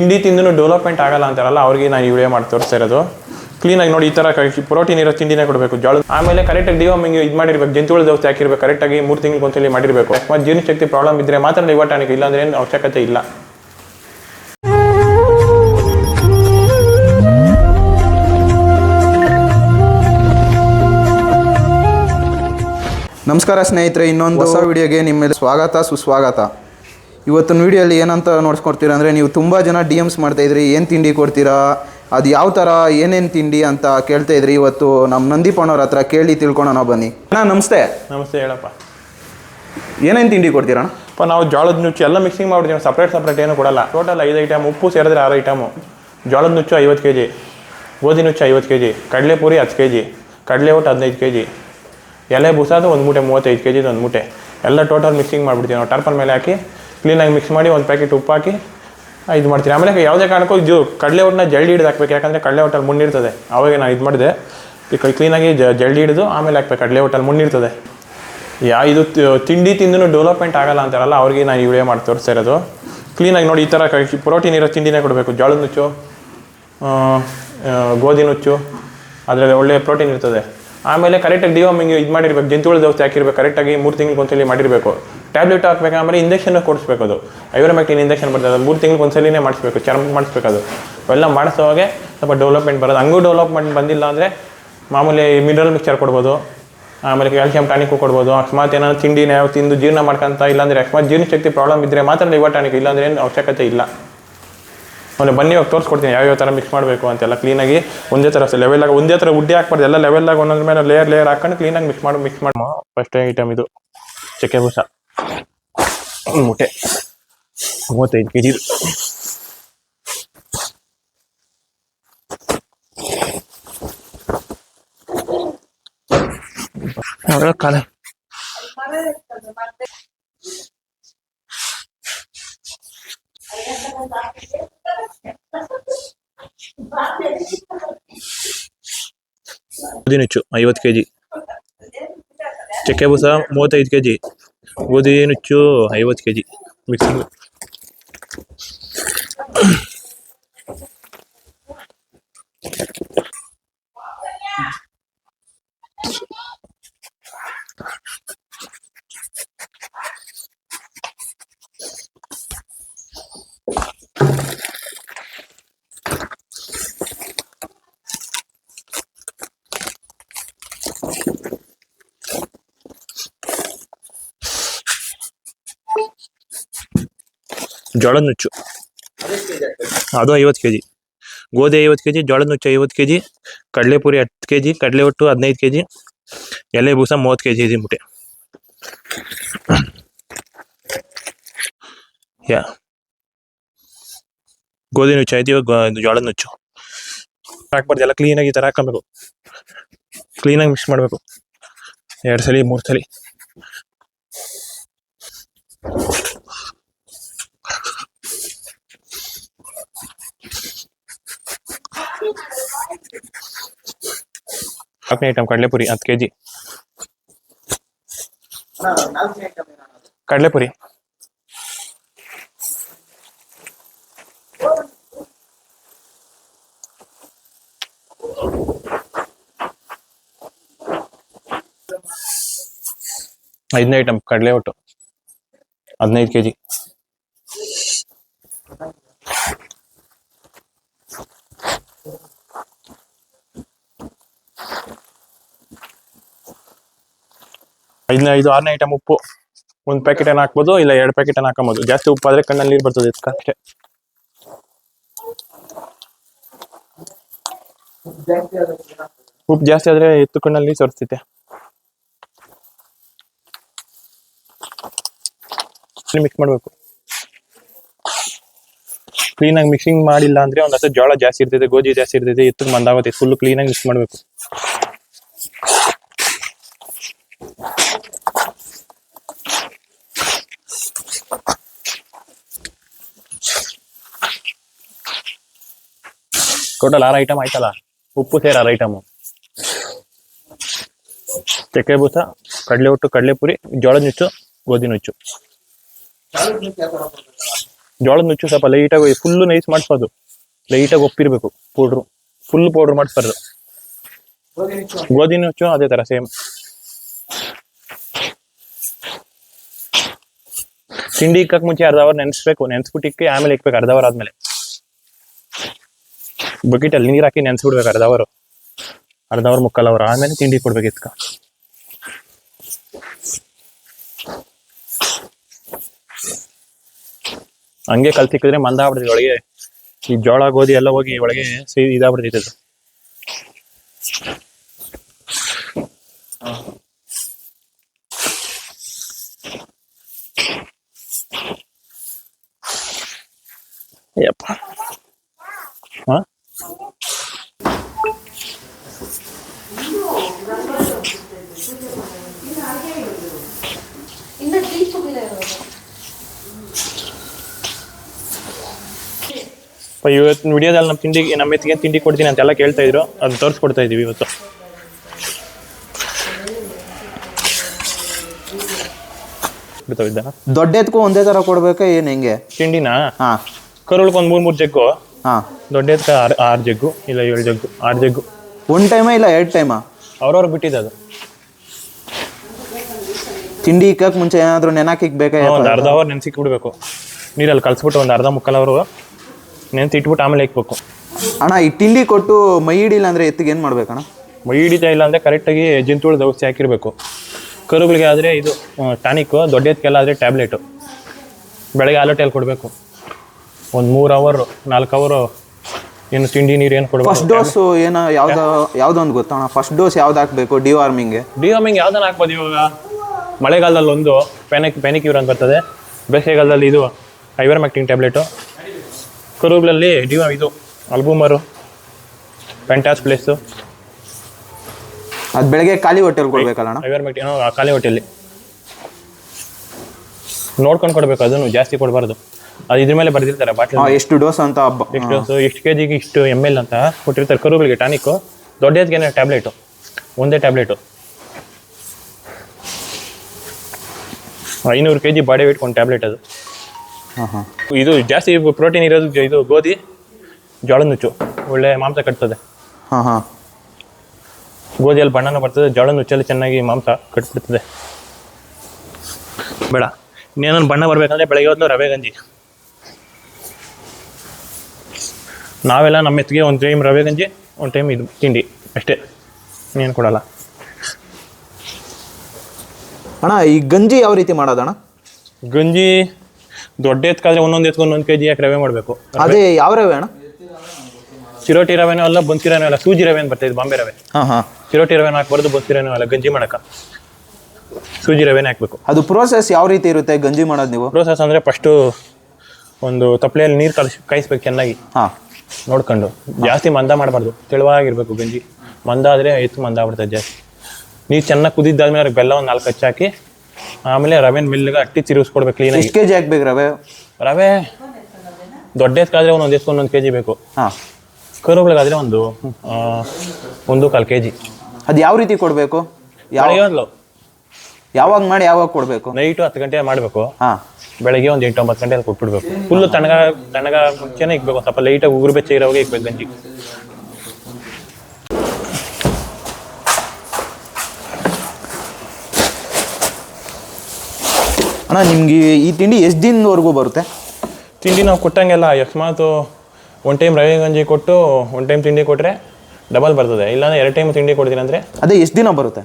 ತಿಂಡಿ ತಿಂದು ಡೆವಲಪ್ಮೆಂಟ್ ಆಗಲ್ಲ ಅಂತಾರಲ್ಲ ಅವ್ರಿಗೆ ನಾನು ಈ ವಿಡಿಯೋ ಮಾಡಿ ತೋರಿಸ್ತಾ ಇರೋದು. ಕ್ಲೀನಾಗಿ ನೋಡಿ ಈ ಥರ ಪ್ರೋಟೀನ್ ಇರೋ ತಿಂಡಿನೇ ಕೊಡಬೇಕು. ಜೋಳ ಆಮೇಲೆ ಕರೆಕ್ಟಾಗಿ ಡಿವಾಮಿಂಗ್ ಇದು ಮಾಡಿರ್ಬೇಕು ಜಂತುಗಳ ದೋಸ್ತಿ ಹಾಕಿರ್ಬೇಕು ಕರೆಕ್ಟಾಗಿ ಮೂರು ತಿಂಗಳಿಗೆ ಒಂದ್ಸಲಿ ಮಾಡಿರಬೇಕು. ಮತ್ತು ಜೀರ್ಣಶಕ್ತಿ ಪ್ರಾಬ್ಲಮ್ ಇದ್ದರೆ ಮಾತ್ರ ಲಿವರ್ ಟಾನಿಕ್ ಇಲ್ಲಾಂದ್ರೆ ಏನು ಅವಶ್ಯಕತೆ ಇಲ್ಲ. ನಮಸ್ಕಾರ ಸ್ನೇಹಿತರೆ ಇನ್ನೊಂದು ಹೊಸ ವಿಡಿಯೋಗೆ ನಿಮ್ಮೆಲ್ಲ ಸ್ವಾಗತ ಸುಸ್ವಾಗತ. ಇವತ್ತಿನ ವೀಡಿಯೋಲಿ ಏನಂತ ನೋಡ್ಸ್ಕೊಡ್ತೀರಾ ಅಂದರೆ ನೀವು ತುಂಬ ಜನ ಡಿ ಎಮ್ಸ್ ಮಾಡ್ತಾಯಿದ್ರಿ ಏನು ತಿಂಡಿ ಕೊಡ್ತೀರಾ ಅದು ಯಾವ ಥರ ಏನೇನು ತಿಂಡಿ ಅಂತ ಕೇಳ್ತಾ ಇದ್ರಿ ಇವತ್ತು ನಮ್ಮ ನಂದೀಪಣ್ಣವ್ರ ಹತ್ರ ಕೇಳಿ ತಿಳ್ಕೊಳೋಣ ಬನ್ನಿ. ಅಣ್ಣ ನಮಸ್ತೆ. ನಮಸ್ತೆ ಹೇಳಪ್ಪ. ಏನೇನು ತಿಂಡಿ ಕೊಡ್ತೀರಾ ಅಣ್ಣ? ಅಪ್ಪ ನಾವು ಜೋಳದ ನುಚ್ಚು ಎಲ್ಲ ಮಿಕ್ಸಿಂಗ್ ಮಾಡ್ಬಿಡ್ತೀವಿ ಸಪ್ರೇಟ್ ಸಪ್ರೇಟ್ ಏನು ಕೊಡಲ್ಲ. ಟೋಟಲ್ ಐದು ಐಟಮ್ ಉಪ್ಪು ಸೇರಿದ್ರೆ ಆರು ಐಟಮು ಜೋಳದ ನುಚ್ಚು ಐವತ್ತು ಕೆ ಜಿ ಗೋಧಿ ನುಚ್ಚು ಐವತ್ತು ಕೆ ಜಿ ಕಡಲೆಪುರಿ ಹತ್ತು ಕೆ ಜಿ ಕಡಲೆ ಒಟ್ಟು ಹದಿನೈದು ಕೆ ಜಿ ಎಲೆ ಬುಸಾದು ಒಂದು ಮೂಟೆ ಮೂವತ್ತೈದು ಕೆ ಜಿದು ಒಂದು ಮೂಟೆ. ಎಲ್ಲ ಟೋಟಲ್ ಮಿಕ್ಸಿಂಗ್ ಮಾಡಿಬಿಡ್ತೀವಿ ನಾವು ಟರ್ಪನ್ ಮೇಲೆ ಹಾಕಿ. ಕ್ಲೀನಾಗಿ ಮಿಕ್ಸ್ ಮಾಡಿ ಒಂದು ಪ್ಯಾಕೆಟ್ ಉಪ್ಪು ಹಾಕಿ ಇದು ಮಾಡ್ತೀನಿ. ಆಮೇಲೆ ಯಾವುದೇ ಕಾರಣಕ್ಕೂ ಇದು ಕಡಲೆ ಒಟ್ಟನ್ನ ಜಲ್ಡಿ ಹಿಡಿದು ಹಾಕ್ಬೇಕು. ಯಾಕಂದರೆ ಕಡಲೆ ಒಟ್ಟಲ್ಲಿ ಮುಣ್ಣಿರ್ತದೆ ಅವಾಗ ನಾನು ಇದು ಮಾಡಿದೆ. ಕ್ಲೀನಾಗಿ ಜಲ್ಡಿ ಹಿಡಿದು ಆಮೇಲೆ ಹಾಕ್ಬೇಕು. ಕಡಲೆ ಒಟ್ಟಲ್ಲಿ ಮುಣ್ಣಿರ್ತದೆ ಯಾ ಇದು ತಿಂಡಿ ತಿಂದೂ ಡೆವಲಪ್ಮೆಂಟ್ ಆಗಲ್ಲ ಅಂತಾರಲ್ಲ, ಅವ್ರಿಗೆ ನಾನು ವಿಡಿಯೋ ಮಾಡಿ ತೋರಿಸ್ತಾ ಇರೋದು. ಕ್ಲೀನಾಗಿ ನೋಡಿ, ಈ ಥರ ಪ್ರೋಟೀನ್ ಇರೋ ತಿಂಡಿನೇ ಕೊಡಬೇಕು. ಜೋಳದ ನುಚ್ಚು ಗೋಧಿ ನುಚ್ಚು, ಅದರಲ್ಲಿ ಒಳ್ಳೆ ಪ್ರೋಟೀನ್ ಇರ್ತದೆ. ಆಮೇಲೆ ಕರೆಕ್ಟಾಗಿ ಡಿವಾಮಿಂಗ್ ಇದು ಮಾಡಿರ್ಬೇಕು. ಜಂತುಗಳ ದೋಸ್ತಿ ಹಾಕಿರ್ಬೇಕು. ಕರೆಕ್ಟಾಗಿ ಮೂರು ತಿಂಗಳಿಗೆ ಒಂದ್ಸಲಿ ಮಾಡಿರಬೇಕು. ಟ್ಯಾಬ್ಲೆಟ್ ಹಾಕ್ಬೇಕು ಆಮೇಲೆ ಇಂಜೆಕ್ಷನ್ ಕೊಡಿಸ್ಬೇಕು ಅದು. ಐವರಮೆಕ್ಟಿನ್ ಇಂಜೆಕ್ಷನ್ ಬರ್ತದೆ ಮೂರು ತಿಂಗಳಿಗೆ ಒಂದ್ಸಲಿನೇ ಮಾಡಿಸ್ಬೇಕು, ಚರ್ಮ ಮಾಡಿಸ್ಬೇಕು ಅದು. ಅವೆಲ್ಲ ಮಾಡಿಸೋವಾಗೆ ಸ್ವಲ್ಪ ಡೆವಲಪ್ಮೆಂಟ್ ಬರೋದು. ಹಂಗೂ ಡೆವಲಪ್ಮೆಂಟ್ ಬಂದಿಲ್ಲ ಅಂದರೆ ಮಾಮೂಲಿ ಮಿನರಲ್ ಮಿಕ್ಚರ್ ಕೊಡ್ಬೋದು, ಆಮೇಲೆ ಕ್ಯಾಲ್ಸಿಯಂ ಟಾನಿಕ್ ಕೊಡ್ಬೋದು, ಅಕಸ್ಮಾತ್ ಏನಾದ್ರು ತಿಂಡಿನ ಯಾವ ತಿಂದು ಜೀರ್ಣ ಮಾಡ್ಕೊಂತ ಇಲ್ಲಾಂದ್ರೆ ಅಕಸ್ಮಾತ್ ಜೀರ್ಣಶಕ್ತಿ ಪ್ರಾಬ್ಲಮ್ ಇದ್ದರೆ ಮಾತ್ರ ಲಿವರ್ ಟಾನಿಕ್ ಇಲ್ಲಾಂದ್ರೆ ಏನು ಅವಶ್ಯಕತೆ ಇಲ್ಲ. ಆಮೇಲೆ ಬನ್ನಿ, ಇವಾಗ ತೋರಿಸ್ಕೊಡ್ತೀನಿ ಯಾವ್ಯಾವ ಥರ ಮಿಕ್ಸ್ ಮಾಡಬೇಕು ಅಂತೆಲ್ಲ ಕ್ಲೀನಾಗಿ ಒಂದೇ ಥರ ಆಗಿ, ಒಂದೇ ಥರ ಉಡ್ಡಿ ಹಾಕ್ಬಾರ್ದು. ಎಲ್ಲ ಲೆವೆಲ್ಲಾಗ ಒಂದೊಂದ್ರ ಮೇಲೆ ಲೇಯರ್ ಲೇಯರ್ ಹಾಕೊಂಡು ಕ್ಲೀನಾಗಿ ಮಿಕ್ಸ್ ಮಾಡಿ ಮಿಕ್ಸ್ ಮಾಡಿ. ಫಸ್ಟ್ ಐಟಮ್ ಇದು, ಚಕ್ಕೆ ಬೂಸ. ಮುಟ್ಟೆ ಮೂವತ್ತೈದು ಕೆ ಜಿ ಕಾಲ ಗೋಧಿ ನುಚ್ಚು ಐವತ್ತು ಕೆ ಜಿ ಚಕ್ಕೆ ಬೂಸ ಮೂವತ್ತೈದು ಕೆ ಜಿ ಗೋಧಿ ನುಚ್ಚು ಐವತ್ತು ಕೆ ಜಿ ಮಿಕ್ಸಿಂಗ್ ಜೋಳದ ನುಚ್ಚು. ಅದು ಐವತ್ತು ಕೆ ಜಿ ಗೋಧಿ ಐವತ್ತು ಕೆ ಜಿ ಜೋಳದ ನುಚ್ಚು ಐವತ್ತು ಕೆ ಜಿ ಕಡಲೆಪುರಿ ಹತ್ತು ಕೆ ಜಿ ಕಡಲೆ ಒಟ್ಟು ಹದಿನೈದು ಕೆ ಜಿ ಎಲೆ ಬೂಸ ಮೂವತ್ತು ಕೆ ಜಿ ಇದೆ ಮುಟ್ಟೆ ಯಾ. ಗೋಧಿ ನುಚ್ಚು ಆಯ್ತು, ಇವಾಗ ಜೋಳದ ನುಚ್ಚು. ಹಾಕ್ಬಾರ್ದು, ಎಲ್ಲ ಕ್ಲೀನಾಗಿ ಈ ಥರ ಹಾಕೊಬೇಕು ಕ್ಲೀನಾಗಿ ಮಿಕ್ಸ್ ಮಾಡಬೇಕು. ಎರಡು ಸಲ, ಮೂರು ಸಲ. ನಾಲ್ಕನೇ ಐಟಮ್ ಕಡಲೆಪುರಿ ಹತ್ತು ಕೆ ಜಿ ಕಡಲೆಪುರಿ ಐದನೇ ಐಟಮ್ ಕಡಲೆ ಒಟ್ಟು ಹದಿನೈದು ಕೆ ಜಿ ಐದನೇ ಐದು ಆರನೇ ಐಟಮ್ ಉಪ್ಪು. ಒಂದು ಪ್ಯಾಕೆಟ್ ಏನು ಹಾಕ್ಬೋದು, ಇಲ್ಲ ಎರಡು ಪ್ಯಾಕೆಟ್ ಏನು ಹಾಕೊಬೋದು ಜಾಸ್ತಿ ಉಪ್ಪು ಆದರೆ ಕಣ್ಣಲ್ಲಿ ನೀರು ಬರ್ತದೆ ಅಷ್ಟೇ. ಉಪ್ಪು ಜಾಸ್ತಿ ಆದರೆ ಎತ್ತು ಕಣ್ಣಲ್ಲಿ ಸೊರಿಸ್ತೈತೆ. ಮಿಕ್ಸ್ ಮಾಡಬೇಕು. ಕ್ಲೀನಾಗಿ ಮಿಕ್ಸಿಂಗ್ ಮಾಡಿಲ್ಲ ಅಂದ್ರೆ ಒಂದು ಹತ್ತು ಜೋಳ ಜಾಸ್ತಿ ಇರ್ತೈತೆ, ಗೋಧಿ ಜಾಸ್ತಿ ಇರ್ತೈತೆ ಎತ್ತಕ್ಕೆ ಮಂದಾಗುತ್ತೆ ಫುಲ್ ಕ್ಲೀನಾಗಿ ಮಿಕ್ಸ್ ಮಾಡಬೇಕು. ಟೋಟಲ್ ಆರು ಐಟಮ್ ಆಯ್ತಲ್ಲ? ಉಪ್ಪು ಸೇರ ಆರು ಐಟಮು ಚಕ್ಕೆ ಬೂಸ, ಕಡಲೆ ಒಟ್ಟು ಕಡಲೆ ಪುರಿ ಜೋಳದ ನುಚ್ಚು, ಗೋಧಿ ನುಚ್ಚು. ಜೋಳದ ನುಚ್ಚು ಸ್ವಲ್ಪ ಲೈಟಾಗಿ ಫುಲ್ಲು ನೈಸ್ ಮಾಡಿಸ್ಬಾರ್ದು ಲೈಟಾಗಿ ಒಪ್ಪಿರ್ಬೇಕು ಪೌಡ್ರು ಫುಲ್ ಪೌಡ್ರ್ ಮಾಡಿಸ್ಬಾರ್ದು. ಗೋಧಿ ನುಚ್ಚು ಅದೇ ತರ ಸೇಮ್ ತಿಂಡಿ ಇಕ್ಕಕ್ಕೆ ಮುಂಚೆ ಅರ್ಧ ಅವರ್ ನೆನೆಸ್ಬೇಕು ನೆನೆಸ್ಬಿಟ್ಟಿಕ್ಕೆ ಆಮೇಲೆ ಇಕ್ಬೇಕು, ಅರ್ಧ ಅವರ್ ಆದ್ಮೇಲೆ. ಬಕೆಟ್ ಅಲ್ಲಿ ನೀರ್ ಹಾಕಿ ನೆನ್ಸ್ಬಿಡ್ಬೇಕು ಅರ್ಧ ಅವರು ಅರ್ಧ ಅವರ್ ಮುಕ್ಕಲ್ ಅವರು ಆಮೇಲೆ ತಿಂಡಿ ಕೊಡ್ಬೇಕು ಹಂಗೆ ಹಂಗೆ ಕಲ್ತಿಕ್ಕಿದ್ರೆ ಮಂದ ಆಗ್ಬಿಡ್ತೈತೆ ಒಳಗೆ. ಈ ಜೋಳ, ಗೋಧಿ ಎಲ್ಲ ಹೋಗಿ ಒಳಗೆ ಸಿ ಇದಾಗ್ಬಿಡ್ತೈತೆ ಯಪ್ಪ. ಇನ್ನ ಟೀಚ್ ಹೋಗಿಲ್ಲ ಇವಾಗ ಇವತ್ತು ವಿಡಿಯೋದಲ್ಲಿ ನಮ್ಮ ತಿಂಡಿ ನಮ್ಮ ಎತ್ತಿಗೆ ತಿಂಡಿ ಕೊಡ್ತೀನಿ ಅಂತೆಲ್ಲ ಕೇಳ್ತಾ ಇದ್ರು. ಅದು ತೋರಿಸ್ಕೊಡ್ತಾ ಇದೀವಿ ಇವತ್ತು. ದೊಡ್ಡ ಎತ್ಕೊ ಒಂದೇ ತರ ಕೊಡ್ಬೇಕಾ? ಏನು ಹೆಂಗೆ? ತಿಂಡಿನ? ಹಾ. ಕರುಳ್ಕೊಂಡ್ ಮೂರು ಮೂರು ಜಗ್ಗು. ಹಾಂ. ದೊಡ್ಡ ಎತ್ಕ ಆರು ಆರು ಜಗ್ಗು ಇಲ್ಲ ಏಳು ಜಗ್ಗು ಆರು ಜಗ್ಗು. ಒನ್ ಟೈಮಾ ಇಲ್ಲ ಎರಡು ಟೈಮಾ ಅವ್ರವ್ರು ಬಿಟ್ಟಿದ್ದು ಅದು. ತಿಂಡಿ ಇಕ್ಕಕ್ಕೆ ಮುಂಚೆ ಏನಾದರೂ ನೆನಾಕಿಕ್ಬೇಕಾ ಒಂದು ಅರ್ಧ ಅವರ್ ನೆನ್ಸಿಕ್ ಬಿಡ್ಬೇಕು. ನೀರಲ್ಲಿ ಕಲ್ಸ್ಬಿಟ್ಟು ಒಂದು ಅರ್ಧ ಮುಕ್ಕಾಲು ಅವರು ನೆನ್ಸಿ ಇಟ್ಬಿಟ್ಟು ಆಮೇಲೆ ಇಕ್ಬೇಕು. ಅಣ್ಣ ಈ ತಿಂಡಿ ಕೊಟ್ಟು ಮೈ ಹಿಡಿಲ್ಲ ಅಂದರೆ ಎತ್ತಿಗೆ ಏನು ಮಾಡ್ಬೇಕಣ್ಣ ಮೈ ಹಿಡಿತಾ ಇಲ್ಲ ಅಂದರೆ ಕರೆಕ್ಟಾಗಿ ಜಂತುಳದ ಔಷಧಿ ಹಾಕಿರಬೇಕು. ಕರುಗಳಿಗೆ ಆದರೆ ಇದು ಟಾನಿಕ್ಕು ದೊಡ್ಡ ಎತ್ಕೆಲ್ಲ ಆದರೆ ಟ್ಯಾಬ್ಲೆಟು ಬೆಳಗ್ಗೆ ಆಲೋಟೆಲ್ ಕೊಡಬೇಕು. ಒಂದು ಮೂರು ಅವರು ನಾಲ್ಕು ಅವರು ಏನು ತಿಂಡಿ ನೀರು ಏನು ಕೊಡಬೇಕು? ಫಸ್ಟ್ ಡೋಸ್ ಏನೋ ಯಾವ್ದು ಯಾವ್ದೊಂದು ಗೊತ್ತಣ್ಣ? ಫಸ್ಟ್ ಡೋಸ್ ಯಾವ್ದು ಹಾಕಬೇಕು? ಡಿ ವಾರ್ಮಿಂಗ್ ಯಾವ್ದನ್ನ ಹಾಕ್ಬೋದು ಇವಾಗ? ಮಳೆಗಾಲದಲ್ಲಿ ಒಂದು ಪೆನಿಕ್ ಪೆನಿಕ್ಯೂರ್ ಯೂರ್ ಅಂತ ಬರ್ತದೆ. ಬೇಸಿಗೆಗಾಲದಲ್ಲಿ ಇದು ಐವರ್ಮ್ಯಾಕ್ಟಿಂಗ್ ಟ್ಯಾಬ್ಲೆಟು ಕರುಗಳಲ್ಲಿ ಡಿವಾ ಇದು ಅಲ್ಬೂಮರು ಪೆಂಟಾಸ್ ಪ್ಲೇಸು ಅದು ಬೆಳಗ್ಗೆ ಖಾಲಿ ಹೊಟ್ಟೆಲಿ ಕೊಡ್ಬೇಕಲ್ಲ ಆ ಖಾಲಿ ಹೊಟ್ಟೆಯಲ್ಲಿ ನೋಡ್ಕೊಂಡು ಕೊಡಬೇಕು ಅದನ್ನು ಜಾಸ್ತಿ ಕೊಡಬಾರ್ದು. ಅದು ಇದ್ರ ಮೇಲೆ ಬರ್ದಿರ್ತಾರೆ ಬಾಟ್ಲಿ ಎಷ್ಟು ಡೋಸ್ ಅಂತ ಎಷ್ಟು ಡೋಸ್ ಎಷ್ಟು ಕೆ ಜಿಗೆ ಇಷ್ಟು ಎಂ ಎಲ್ ಅಂತ ಕೊಟ್ಟಿರ್ತಾರೆ ಕರುಗಳಿಗೆ ಟಾನಿಕ್ಕು ದೊಡ್ಡದಕ್ಕೆ ಟ್ಯಾಬ್ಲೆಟು ಒಂದೇ ಟ್ಯಾಬ್ಲೆಟು ಐನೂರು ಕೆ ಜಿ ಬಾಡಿ ವೇಟ್ ಒಂದು ಟ್ಯಾಬ್ಲೆಟ್ ಅದು. ಇದು ಜಾಸ್ತಿ ಪ್ರೋಟೀನ್ ಇರೋದು ಇದು ಗೋಧಿ ಜೋಳದ ನುಚ್ಚು ಒಳ್ಳೆ ಮಾಂಸ ಕಟ್ತದೆ. ಹಾಂ ಹಾಂ. ಗೋಧಿಯಲ್ಲಿ ಬಣ್ಣನೂ ಬರ್ತದೆ ಜೋಳ ನುಚ್ಚಲ್ಲಿ ಚೆನ್ನಾಗಿ ಮಾಂಸ ಕಟ್ಬಿಡ್ತದೆ. ಬೇಡ. ಇನ್ನೇನೊಂದು ಬಣ್ಣ ಬರಬೇಕಂದ್ರೆ ಬೆಳಗ್ಗೆ ಹೊತ್ತು ರವೆ ಗಂಜಿ. ನಾವೆಲ್ಲ ನಮ್ಮ ಎತ್ತಿಗೆ ಒಂದು ಟೈಮ್ ರವೆ ಗಂಜಿ ಒಂದು ಟೈಮ್ ಇದು ತಿಂಡಿ ಅಷ್ಟೇ. ಏನು ಕೊಡಲ್ಲ. ಅಣ್ಣ ಈ ಗಂಜಿ ಯಾವ ರೀತಿ ಮಾಡೋದಣ್ಣ ಗಂಜಿ ದೊಡ್ಡ ಎತ್ಕಾದ್ರೆ ಒಂದೊಂದು ಎತ್ಕೊಂಡು ಒಂದೊಂದು ಕೆ ಜಿ ಯಾಕೆ ರವೆ ಮಾಡಬೇಕು. ಅದೇ ಯಾವ ರವೆ ಅಣ್ಣ? ಚಿರೋಟಿ ರವೆನೂ ಅಲ್ಲ ಬನ್ಸಿ ರವೆನೂ ಅಲ್ಲ ಸೂಜಿ ರವೆ ಅಂತ ಬರ್ತದೆ ಬಾಂಬೆ ರವೆ. ಹಾಂ ಹಾಂ. ಚಿರೋಟಿ ರವೆನ ಹಾಕ್ಬಾರ್ದು ಬನ್ಸಿ ರವೆನೂ ಅಲ್ಲ ಗಂಜಿ ಮಾಡಕ್ಕೆ. ಸೂಜಿ ರವೆನೇ ಹಾಕ್ಬೇಕು. ಅದು ಪ್ರೋಸೆಸ್ ಯಾವ ರೀತಿ ಇರುತ್ತೆ ಗಂಜಿ ಮಾಡೋದು ನೀವು? ಪ್ರೋಸೆಸ್ ಅಂದರೆ ಫಸ್ಟು ಒಂದು ತಪ್ಪಲೆಯಲ್ಲಿ ನೀರು ಕಲಿಸಿ ಕಾಯಿಸ್ಬೇಕು ಚೆನ್ನಾಗಿ. ಹಾಂ. ನೋಡ್ಕೊಂಡು. ಜಾಸ್ತಿ ಮಂದ ಮಾಡಬಾರ್ದು. ತೆಳುವಾಗಿರ್ಬೇಕು ಗಂಜಿ. ಮಂದ ಆದರೆ ಎತ್ತು ಮಂದ ಆಗ್ಬಿಡ್ತದೆ ಜಾಸ್ತಿ. ನೀರು ಚೆನ್ನಾಗಿ ಕುದಿದ್ದಾದ್ಮೇಲೆ ಅದಕ್ಕೆ ಬೆಲ್ಲ ಒಂದು ನಾಲ್ಕು ಹಚ್ಚಾಕಿ ಆಮೇಲೆ ರವೆನ ಮಿಲ್ಗೆ ಅಟ್ಟಿ ತಿರುಗಿಸ್ಕೊಡ್ಬೇಕು ಕ್ಲೀನ್ ಎಷ್ಟು ಕೆ ಜಿ ಹಾಕ್ಬೇಕು ರವೆ? ರವೆ ದೊಡ್ಡ ಎತ್ಕಾದ್ರೆ ಒಂದೊಂದು ಎತ್ಕೊಂಡು ಒಂದೊಂದು ಕೆ ಜಿ ಬೇಕು. ಹಾಂ. ಕರುಗಳಿಗಾದರೆ ಒಂದು ಆ, ಒಂದು ಕಾಲು ಕೆ ಜಿ ಅದು ಯಾವ ರೀತಿ ಕೊಡಬೇಕು? ಯಾವ ಯಾವಾಗ ಮಾಡಿ ಯಾವಾಗ ಕೊಡಬೇಕು? ನೈಟು ಹತ್ತು ಗಂಟೆ ಮಾಡಬೇಕು. ಹಾಂ. ಬೆಳಗ್ಗೆ ಒಂದು ಎಂಟು ಒಂಬತ್ತು ಗಂಟೆ ಕೊಟ್ಬಿಡ್ಬೇಕು. ಫುಲ್ಲು ತಣ್ಣಗ ತಣ್ಣಗ ಮುಂಚೆನೇ ಇಕ್ಬೇಕು. ಒಂದ್ ಸ್ವಲ್ಪ ಲೈಟಾಗಿ ಉಗುರು ಬೆಚ್ಚ ಇರೋವಾಗ ಇಕ್ಬೇಕು ಗಂಜಿ ಅಣ್ಣ ನಿಮ್ಗೆ ಈ ತಿಂಡಿ ಎಷ್ಟು ದಿನದವರೆಗೂ ಬರುತ್ತೆ? ತಿಂಡಿ ನಾವು ಕೊಟ್ಟಂಗೆಲ್ಲ ಅಕಸ್ಮಾತ್ ಒನ್ ಟೈಮ್ ರವೆ ಗಂಜಿ ಕೊಟ್ಟು ಒನ್ ಟೈಮ್ ತಿಂಡಿ ಕೊಟ್ಟರೆ ಡಬಲ್ ಬರ್ತದೆ. ಇಲ್ಲಾಂದ್ರೆ ಎರಡು ಟೈಮ್ ತಿಂಡಿ ಕೊಡ್ತೀನಿ ಅಂದರೆ ಅದೇ ಎಷ್ಟು ದಿನ ಬರುತ್ತೆ?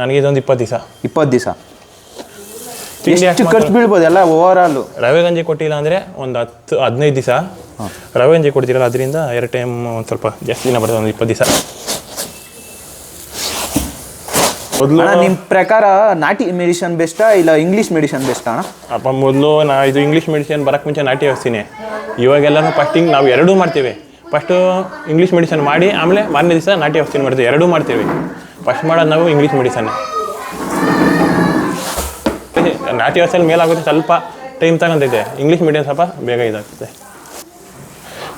ನನಗೆ ಇದೊಂದು ಇಪ್ಪತ್ತು ದಿವಸ. ಇಪ್ಪತ್ತು ದಿವಸ. ಎಷ್ಟು ಖರ್ಚು ಬೀಳ್ಬೋದು ಎಲ್ಲ ಓವರ್ ಆಲು ರವೆ ಗಂಜಿ ಕೊಟ್ಟಿಲ್ಲ ಅಂದರೆ ಒಂದು ಹತ್ತು ಹದಿನೈದು ದಿವಸ. ರವೆ ಗಂಜಿ ಕೊಡ್ತೀರಲ್ಲ ಅದರಿಂದ ಎರಡು ಟೈಮ್ ಒಂದು ಸ್ವಲ್ಪ ಜಾಸ್ತಿ ದಿನ ಬರ್ತದೆ ಒಂದು ಇಪ್ಪತ್ತು ದಿವಸ. ನಿಮ್ಮ ಪ್ರಕಾರ ನಾಟಿ ಮೆಡಿಸನ್ ಬೆಸ್ಟಾ ಇಲ್ಲ ಇಂಗ್ಲೀಷ್ ಮೆಡಿಸನ್ ಬೆಸ್ಟಾ ಅಣ್ಣ? ಅಪ್ಪ ಮೊದಲು ನಾ ಇದು ಇಂಗ್ಲೀಷ್ ಮೆಡಿಸಿನ್ ಬರಕ್ಕೆ ಮುಂಚೆ ನಾಟಿ ಔಷಧಿನೇ ಇವಾಗೆಲ್ಲನೂ ಫಸ್ಟಿಂಗ್ ನಾವು ಎರಡೂ ಮಾಡ್ತೀವಿ. ಫಸ್ಟು ಇಂಗ್ಲೀಷ್ ಮೆಡಿಸನ್ ಮಾಡಿ ಆಮೇಲೆ ಮಾರನೇ ದಿವಸ ನಾಟಿ ಔಷಧಿ ಮಾಡ್ತೀವಿ ಎರಡೂ ಮಾಡ್ತೀವಿ. ಫಸ್ಟ್ ಮಾಡೋದು ನಾವು ಇಂಗ್ಲೀಷ್ ಮೆಡಿಸನ್ ನಾಟಿ ವರ್ಷದಲ್ಲಿ ಮೇಲಾಗುತ್ತೆ, ಸ್ವಲ್ಪ ಟೈಮ್ ತಗೊಂತೈತೆ ಇಂಗ್ಲೀಷ್ ಮೆಡಿಸನ್ ಸ್ವಲ್ಪ ಬೇಗ ಇದಾಗ್ತದೆ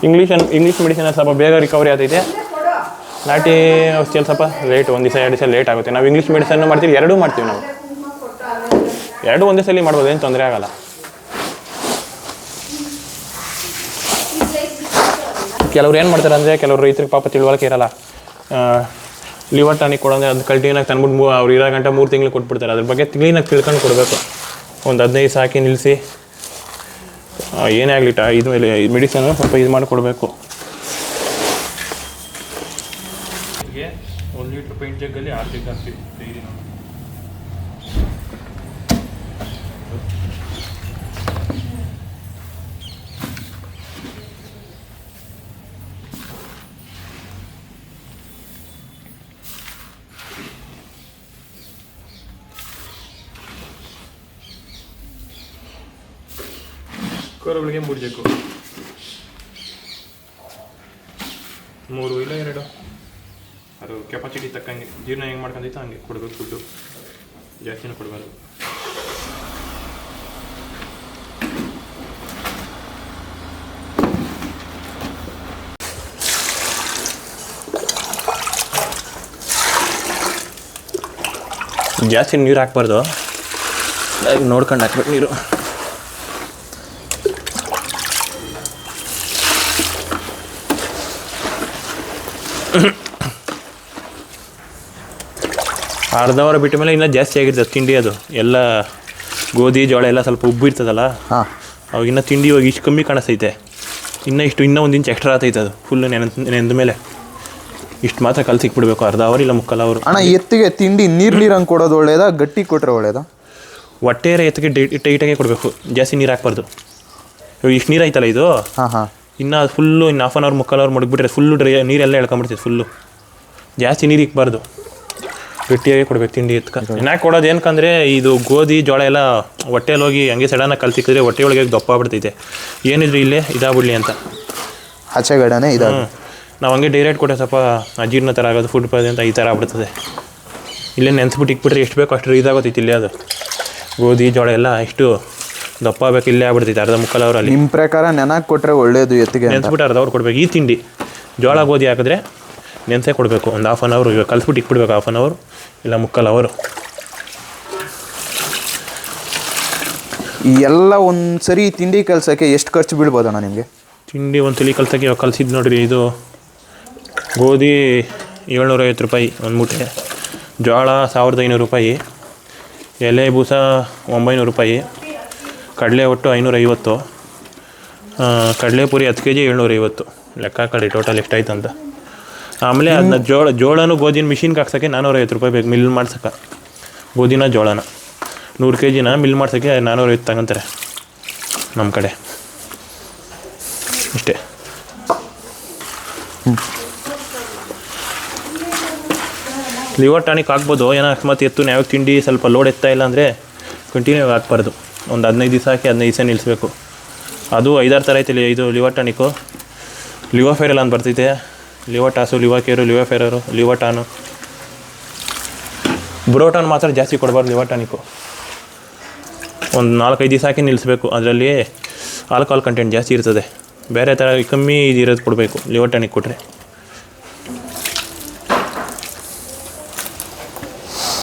ಇಂಗ್ಲೀಷ್ ಇಂಗ್ಲೀಷ್ ಮೆಡಿಸನ್ ಸ್ವಲ್ಪ ಬೇಗ ರಿಕವರಿ ಆಗ್ತೈತೆ. ನಾಟಿ ಔಷಧಿಯಲ್ಲಿ ಸ್ವಲ್ಪ ಲೇಟ್ ಒಂದು ದಿವಸ, ಎರಡು ದಿವಸ ಲೇಟ್ ಆಗುತ್ತೆ. ನಾವು ಇಂಗ್ಲೀಷ್ ಮೆಡಿಸನ್ ಮಾಡ್ತೀವಿ, ಎರಡೂ ಮಾಡ್ತೀವಿ ನಾವು. ಎರಡು ಒಂದೇ ಸಲ ಮಾಡ್ಬೋದು, ಏನು ತೊಂದರೆ ಆಗಲ್ಲ. ಕೆಲವ್ರು ಏನು ಮಾಡ್ತಾರೆ ಅಂದರೆ ಕೆಲವರು ರೈತರಿಗೆ ಪಾಪ ತಿಳುವಳಿಕೆ ಇರಲ್ಲ. ಲಿವರ್ ಟಾನಿಕ್ ಕೊಡೋಂದ್ರೆ ಅದು ಕಲ್ಟಿನಾಗಿ ತಂದ್ಬಿಟ್ಟು ಮೂ ಅವ್ರು ಇರೋ ಗಂಟೆ ಮೂರು ತಿಂಗಳು ಕೊಟ್ಬಿಡ್ತಾರೆ. ಅದ್ರ ಬಗ್ಗೆ ಕ್ಲೀನಾಗಿ ತಿಳ್ಕೊಂಡು ಕೊಡಬೇಕು. ಒಂದು ಹದಿನೈದು ಸಾಕಿ ನಿಲ್ಲಿಸಿ ಏನೇ ಆಗಲಿ ಟಾ ಇದು ಮೆಡಿಸನ್ ಸ್ವಲ್ಪ ಇದು ಮಾಡಿ ಕೊಡಬೇಕು. ಒಂದು ಲೀಟ್ರ್ ಪೈಂಟ್ ಜಗ್ಗಲ್ಲಿ ಆರು ಜಗ್ ಹಾಕ್ತೀವಿ ಡೈಲಿ ನಾವು ಕರುಗಳಿಗೆ ಮೂರು ಮೂರು ಇಲ್ಲ ಎರಡು. ಅದು ಕೆಪಾಸಿಟಿ ತಕ್ಕಂಗೆ, ಜೀರ್ಣ ಹೆಂಗೆ ಮಾಡ್ಕೊಂಡಿತ್ತು ಹಂಗೆ ಕೊಡಬೇಕು ಫುಡ್ಡು ಜಾಸ್ತಿನೂ ಕೊಡಬಾರ್ದು. ಜಾಸ್ತಿ ನೀರು ಹಾಕ್ಬಾರ್ದು. ನೋಡ್ಕೊಂಡು ಹಾಕ್ಬೇಕು ನೀರು. ಅರ್ಧ ಅವರ್ ಬಿಟ್ಟ ಮೇಲೆ ಇನ್ನೂ ಜಾಸ್ತಿ ಆಗಿರ್ತದೆ ತಿಂಡಿ ಅದು. ಎಲ್ಲ ಗೋಧಿ ಜೋಳ ಎಲ್ಲ ಸ್ವಲ್ಪ ಉಬ್ಬು ಇರ್ತದಲ್ಲ? ಹಾಂ. ಅವಾಗ ಇನ್ನೂ ತಿಂಡಿ ಇವಾಗ ಇಷ್ಟು ಕಮ್ಮಿ ಕಾಣಿಸ್ತೈತೆ. ಇನ್ನೂ ಇಷ್ಟು ಇನ್ನೂ ಒಂದು ಇಂಚ್ ಎಕ್ಸ್ಟ್ರಾ ಆತೈತೆ ಅದು ಫುಲ್ ನೆನೆ ನೆನೆದ ಮೇಲೆ. ಇಷ್ಟು ಮಾತ್ರ ಕಲ್ ಬಿಡಬೇಕು ಅರ್ಧ ಅವರ್ ಇಲ್ಲ ಮುಕ್ಕಲ್ ಅವರು. ಅಣ್ಣ ಎತ್ತಿಗೆ ತಿಂಡಿ ನೀರು ನೀರಂಗೆ ಕೊಡೋದು ಒಳ್ಳೇದಾ ಗಟ್ಟಿ ಕೊಟ್ಟರೆ ಒಳ್ಳೇದಾ? ಹೊಟ್ಟೆ ಎತ್ತಿಗೆ ಡೈ ಟೈಟಾಗೆ ಕೊಡಬೇಕು ಜಾಸ್ತಿ ನೀರು ಹಾಕ್ಬಾರ್ದು. ಇವಾಗ ಇಷ್ಟು ನೀರು ಐತಲ್ಲ ಇದು? ಹಾಂ ಹಾಂ. ಇನ್ನು ಫುಲ್ಲು ಇನ್ನು ಹಾಫ್ ಆನ್ ಅವರ್ ಮುಕ್ಕಲ್ ಅವರ್ ಮಡಗ್ಬಿಟ್ರೆ ಫುಲ್ಲು ಡ್ರೈ ನೀರೆಲ್ಲ ಎಳ್ಕೊಂಬಿಡ್ತೈತೆ ಫುಲ್ಲು ಜಾಸ್ತಿ ನೀರು ಇಕ್ಬಾರ್ದು. ಗಟ್ಟಿಯಾಗಿ ಕೊಡ್ಬೇಕು ತಿಂಡಿ ಎತ್ಕ. ಇನ್ನಾಗ ಕೊಡೋದು ಏನಕ್ಕಂದ್ರೆ ಇದು ಗೋಧಿ ಜೋಳ ಎಲ್ಲ ಹೊಟ್ಟೆಲಿ ಹೋಗಿ ಹಂಗೆ ಸಡನ್ನಾಗಿ ಕಲ್ಸಿಕ್ಕಿದ್ರೆ ಹೊಟ್ಟೆ ಒಳಗೆ ದಪ್ಪ ಬಿಡ್ತೈತೆ ಏನಿದ್ರು ಇಲ್ಲೇ ಇದಾಗ್ಬಿಡ್ಲಿ ಅಂತ. ಆಚೆಗಡೆನೇ ಇದಾಗ ಇದು ನಾವು ಹಂಗೆ ಡೈರೆಕ್ಟ್ ಕೊಟ್ಟರೆ ಸ್ವಲ್ಪ ಅಜೀರ್ಣ ಥರ ಆಗೋದು ಫುಡ್ ಅಂತ ಈ ಥರ ಆಗ್ಬಿಡ್ತದೆ. ಇಲ್ಲೇ ನೆನ್ಸ್ಬಿಟ್ಟು ಇಕ್ಬಿಟ್ರೆ ಎಷ್ಟು ಬೇಕು ಅಷ್ಟು ಇದಾಗೋತೈತಿ ಇಲ್ಲೇ ಅದು. ಗೋಧಿ ಜೋಳ ಎಲ್ಲ ಎಷ್ಟು ದಪ್ಪ ಆಗ್ಬೇಕು ಇಲ್ಲೇ ಆಗ್ಬಿಡ್ತೈತೆ ಅರ್ಧ ಮುಕ್ಕಾಲು ಅವರಲ್ಲಿ. ನಿಮ್ಮ ಪ್ರಕಾರ ನೆನಕ್ಕೆ ಕೊಟ್ಟರೆ ಒಳ್ಳೆಯದು ಎತ್ತಿಗೆ ನೆನ್ಸ್ಬಿಟ್ಟು ಅರ್ಧ ಅವ್ರು ಕೊಡ್ಬೇಕು. ಈ ತಿಂಡಿ ಜೋಳ ಗೋಧಿ ಹಾಕಿದ್ರೆ ನೆನ್ಸೇ ಕೊಡಬೇಕು. ಒಂದು ಹಾಫ್ ಆನ್ ಅವರು ಇವಾಗ ಕಲ್ಸ್ಬಿಟ್ಟು ಇಕ್ಬಿಡ್ಬೇಕು ಹಾಫ್ ಆನ್ ಅವರ್ ಇಲ್ಲ ಮುಕ್ಕಾಲು ಅವರು ಈ ಎಲ್ಲ ಒಂದು ಸರಿ ತಿಂಡಿ ಕಲ್ಸೋಕ್ಕೆ ಎಷ್ಟು ಖರ್ಚು ಬೀಳ್ಬೋದಣ್ಣ ನಿಮಗೆ? ತಿಂಡಿ ಒಂದು ತಿಳಿ ಕಲ್ಸಕ್ಕೆ ಇವಾಗ ಕಲ್ಸಿದ್ದು ನೋಡಿರಿ ಇದು ಗೋಧಿ ಏಳ್ನೂರೈವತ್ತು ರೂಪಾಯಿ ಒಂದು ಮೂಟೆ ಜೋಳ ಸಾವಿರದ ಐನೂರು ರೂಪಾಯಿ ಎಲೆ ಬೂಸ ಒಂಬೈನೂರು ರೂಪಾಯಿ ಕಡಲೆ ಒಟ್ಟು ಐನೂರೈವತ್ತು ಕಡಲೆಪುರಿ ಹತ್ತು ಕೆ ಜಿ ಏಳ್ನೂರೈವತ್ತು. ಲೆಕ್ಕ ಕಡಿ ಟೋಟಲ್ ಎಷ್ಟಾಯ್ತು ಅಂತ ಆಮೇಲೆ ಅದನ್ನ ಜೋಳ ಜೋಳನೂ ಗೋಧಿನ ಮಿಷಿನ್ಗೆ ಹಾಕ್ಸೋಕ್ಕೆ ನಾನ್ನೂರೈವತ್ತು ರೂಪಾಯಿ ಬೇಕು ಮಿಲ್ ಮಾಡ್ಸಕ್ಕೆ. ಗೋಧಿನ ಜೋಳನ. ನೂರು ಕೆ ಜಿನ ಮಿಲ್ ಮಾಡ್ಸೋಕ್ಕೆ ನಾನ್ನೂರೈವತ್ತು ತಗೊಂತಾರೆ ನಮ್ಮ ಕಡೆ. ಇಷ್ಟೇ. ಲಿವರ್ ಟಾನಿಕ್ ಹಾಕ್ಬೋದು. ಏನೋ ಅಕಸ್ಮಾತ್ ಎತ್ತು ಯಾವಾಗ ತಿಂಡಿ ಸ್ವಲ್ಪ ಲೋಡ್ ಎತ್ತಾ ಇಲ್ಲ ಅಂದರೆ ಕಂಟಿನ್ಯೂ ಹಾಕ್ಬಾರ್ದು. ಒಂದು ಹದಿನೈದು ದಿವಸ ಹಾಕಿ ಹದಿನೈದು ದಿವಸ ನಿಲ್ಲಿಸ್ಬೇಕು ಅದು ಐದಾರು ಥರ ಐತೆ ಇದು ಲಿವರ್ ಟಾನಿಕು ಲಿವರ್ ಫೈರಲ್ ಅಂತ ಬರ್ತೈತೆ. ಲಿವರ್ ಲಿವಾಕೇರು ಲಿವಫೆರರು ಕೇರು ಲಿವರ್ ಫೇರರು ಲಿವರ್ ಟಾನು. ಬ್ರೋಟಾನ್ ಮಾತ್ರ ಜಾಸ್ತಿ ಕೊಡಬಾರ್ದು ಲಿವಟಾನಿಕ್ಕು ಒಂದು ನಾಲ್ಕೈದು ದಿವಸ ಹಾಕಿ ನಿಲ್ಲಿಸ್ಬೇಕು ಅದರಲ್ಲಿ ಆಲ್ಕೋಹಾಲ್ ಕಂಟೆಂಟ್ ಜಾಸ್ತಿ ಇರ್ತದೆ. ಬೇರೆ ಥರ ಕಮ್ಮಿ ಇರೋದು ಕೊಡಬೇಕು ಲಿವರ್ ಟಾನಿಕ್ ಕೊಟ್ಟರೆ